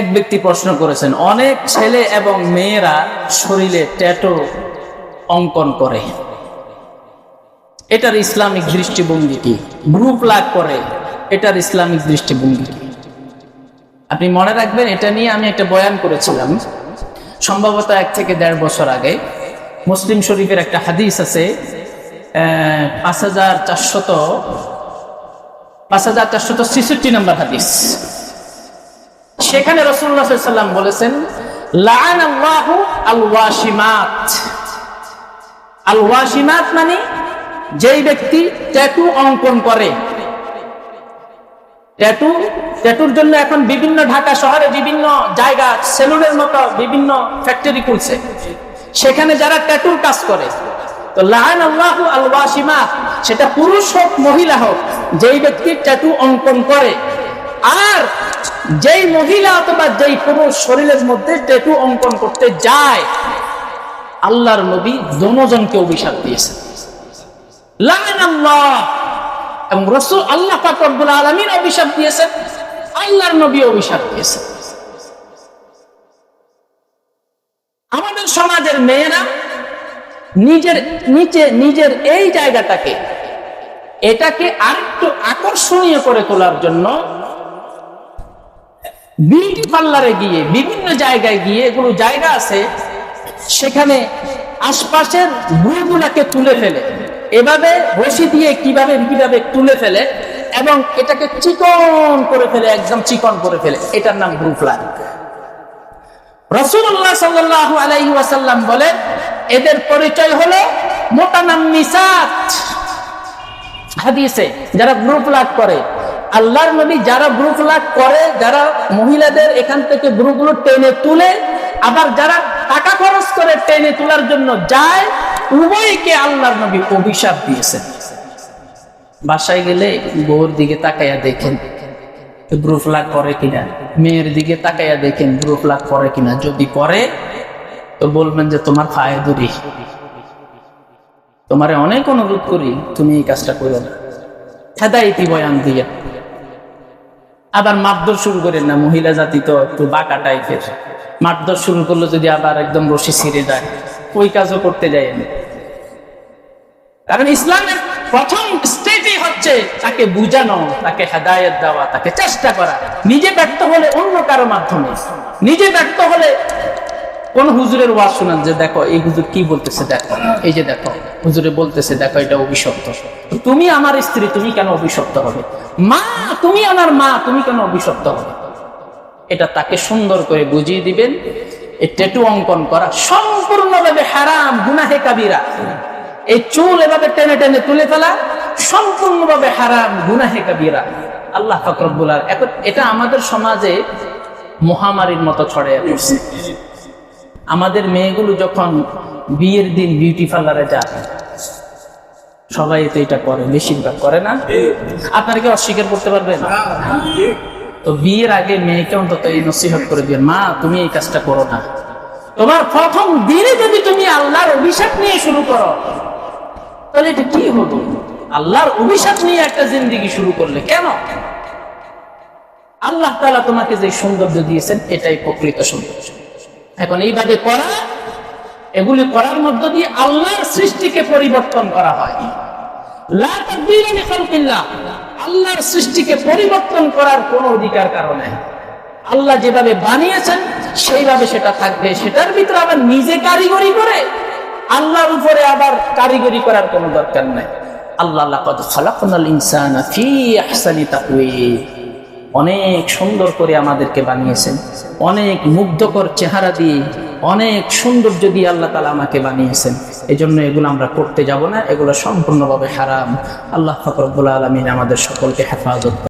এক ব্যক্তি প্রশ্ন করেছেন, অনেক ছেলে এবং মেয়েরা শরীরে ট্যাটো অঙ্কন করে। এটার ইসলামিক দৃষ্টিভঙ্গি কি? গ্রুপ লাগ করে, এটার ইসলামিক দৃষ্টিভঙ্গি কি? আপনি মনে রাখবেন, এটা নিয়ে আমি একটা বয়ান করেছিলাম। সম্ভবত এক থেকে দেড় বছর আগে। মুসলিম শরীফের একটা হাদিস আছে পাঁচ হাজার চারশত, পাঁচ হাজার চারশত ছেষট্টি নম্বর হাদিস। সেখানে রসুল্লাহ সাল্লাম বলেছেন মানে যেই ব্যক্তি ট্যাটু অঙ্কন করে। ট্যাটু, ট্যাটুর জন্য এখন বিভিন্ন ঢাকা শহরে বিভিন্ন জায়গা, সেলুনের মতো বিভিন্ন ফ্যাক্টরি খুলছে। সেখানে যারা ট্যাটুর কাজ করে, তো লাহান আল্লাহ আল ওয়াসিমাত সেটা পুরুষ হোক, মহিলা হোক, যেই ব্যক্তি ট্যাটু অঙ্কন করে। আর যেই মহিলা অথবা যেই পুরুষ শরীরের মধ্যে ট্যাটু অঙ্কন করতে যায়, আল্লাহর নবী দনোজনকে অভিশাপ দিয়েছেন। এবং আল্লাহর নবী অভিশাপ দিয়েছেন। আমাদের সমাজের মেয়েরা নিজের, নিচে, নিজের এই জায়গাটাকে, এটাকে আরেকটু আকর্ষণীয় করে তোলার জন্য বিউটি পার্লারে গিয়ে, বিভিন্ন জায়গায় গিয়ে এগুলো জায়গা আছে, সেখানে আশপাশের ভুলগুলাকে তুলে ফেলে। এভাবে রশি দিয়ে কীভাবে কীভাবে তুলে ফেলে এবং এটাকে চিকন করে ফেলে, একদম চিকন করে ফেলে। এটার নাম গ্রুপ লাইন। রসুল্লাহ সাল্লাহ আলাইহি ওয়াসাল্লাম বলেন এদের পরিচয় হলো মোটানাম্মিসাত হাদিসে যারা গ্রুপ লাগ করে আল্লাহর নবী যারা লাগ করে, যারা মহিলাদের এখান থেকে গ্রুপগুলো টেনে তুলে, আবার যারা টাকা খরচ করে টেনে তোলার জন্য যায়, উভয়কে আল্লাহর নবী অভিশাপ দিয়েছেন। বাসায় গেলে বউর দিকে তাকাইয়া দেখেন লাগ করে কিনা। মেয়ের দিকে তাকাইয়া দেখেন লাগ করে কিনা। যদি করে, তো বলবেন যে, তোমার পায়ে দূরি তোমারে অনেক অনুরোধ করি, তুমি এই কাজটা করো না। হেদাইতি বয়ান দিয়ে। আবার মারধর শুরু করেন না, মহিলা জাতি তো একটু বাঁকা টাইপের। মারধর শুরু করল যদি আবার একদম রশি ছিঁড়ে যায়, ওই কাজও করতে যায় কারণ ইসলামের প্রথম স্টেজই হচ্ছে তাকে বুঝানো, তাকে হেদায়ত দেওয়া, তাকে চেষ্টা করা। নিজে ব্যর্থ হলে অন্য কারও মাধ্যমে, নিজে ব্যর্থ হলে কোন হুজুরের ওয়াজ শোনান যে দেখো, এই হুজুর কি বলতেছে দেখো, এই যে দেখো, হুজুরে বলতেছে দেখো, এটা অভিশপ্ত। তুমি আমার স্ত্রী, তুমি কেন অভিশপ্ত হবে? মা, তুমি আমার মা, তুমি কেন অভিশপ্ত হবে? এটা তাকে সুন্দর করে বুঝিয়ে দিবেন, এই ট্যাটু অঙ্কন করা সম্পূর্ণভাবে হারাম, গুনাহে কাবিরা। এই চুল এভাবে টেনে টেনে তুলে ফেলা সম্পূর্ণভাবে হারাম, গুনাহে কাবিরা। আল্লাহ ফকরবুল এখন এটা আমাদের সমাজে মহামারীর মতো ছড়িয়ে পড়ছে। আমাদের মেয়েগুলো যখন বিয়ের দিন বিউটি পার্লারে যায়, সবাই তো এটা করে, বেশিরভাগ করে না। আপনারা কি অস্বীকার করতে পারবেন? তো বিয়ের আগে মেয়েকে অন্তত এই নসিহত করে দিবেন, মা, তুমি এই কাজটা করো না। তোমার প্রথম দিনে যদি তুমি আল্লাহর অভিশাপ নিয়ে শুরু করো, তাহলে এটা কি হতো আল্লাহর অভিশাপ নিয়ে একটা জিন্দিগি শুরু করলে কেন? আল্লাহ তাআলা তোমাকে যে সৌন্দর্য দিয়েছেন, এটাই প্রকৃত সৌন্দর্য। এখন এইভাবে করা, এগুলি করার মধ্য দিয়ে আল্লাহর সৃষ্টিকে পরিবর্তন করা হয়। আল্লাহর সৃষ্টিকে পরিবর্তন করার কোনো অধিকার কারণে আল্লাহ যেভাবে বানিয়েছেন, সেইভাবে সেটা থাকবে। সেটার ভিতরে আবার নিজে কারিগরি করে, আল্লাহর উপরে আবার কারিগরি করার কোনো দরকার নাই। আল্লাহ অনেক সুন্দর করে আমাদেরকে বানিয়েছেন। অনেক মুগ্ধকর চেহারা দিয়ে অনেক সৌন্দর্য দিয়ে আল্লাহ তালা আমাকে বানিয়েছেন। এই জন্য এগুলো আমরা করতে যাব না, এগুলো সম্পূর্ণভাবে হারাম। আল্লাহ ফকরবুল আলমিন আমাদের সকলকে হেফাজত